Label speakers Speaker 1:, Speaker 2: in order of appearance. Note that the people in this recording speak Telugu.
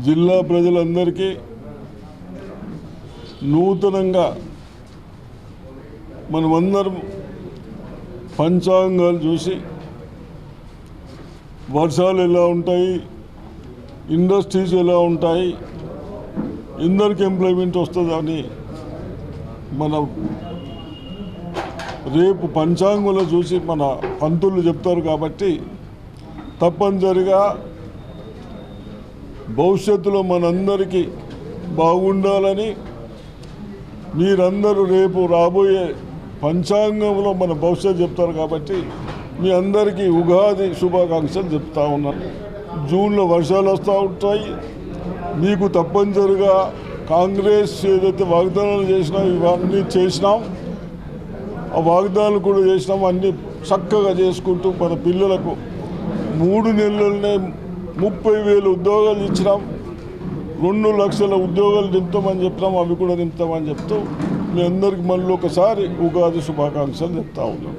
Speaker 1: జిల్లా ప్రజలందరికీ నూతనంగా మనమందరం పంచాంగాలు చూసి వర్షాలు ఎలా ఉంటాయి ఇండస్ట్రీస్ ఎలా ఉంటాయి ఎందరికి ఎంప్లాయ్మెంట్ వస్తుందని మన రేపు పంచాంగంలో చూసి మన పంతులు చెప్తారు కాబట్టి తప్పనిసరిగా భవిష్యత్తులో మనందరికీ బాగుండాలని మీరందరూ రేపు రాబోయే పంచాంగంలో మన భవిష్యత్తు చెప్తారు కాబట్టి మీ అందరికీ ఉగాది శుభాకాంక్షలు చెప్తా ఉన్నాను జూన్లో వర్షాలు వస్తూ ఉంటాయి. మీకు తప్పనిసరిగా కాంగ్రెస్ ఏదైతే వాగ్దానాలు చేసినా ఇవన్నీ చేసినాం. ఆ వాగ్దానాలు కూడా చేసినాం. అన్నీ చక్కగా చేసుకుంటూ మన పిల్లలకు మూడు నెలలనే ముప్పై వేలు ఉద్యోగాలు ఇచ్చినాం. రెండు లక్షల ఉద్యోగాలు దింపుతామని చెప్తాం అవి కూడా దింపుతామని చెప్తూ మీ అందరికి మళ్ళీ ఒకసారి ఉగాది శుభాకాంక్షలు చెప్తా ఉన్నాం.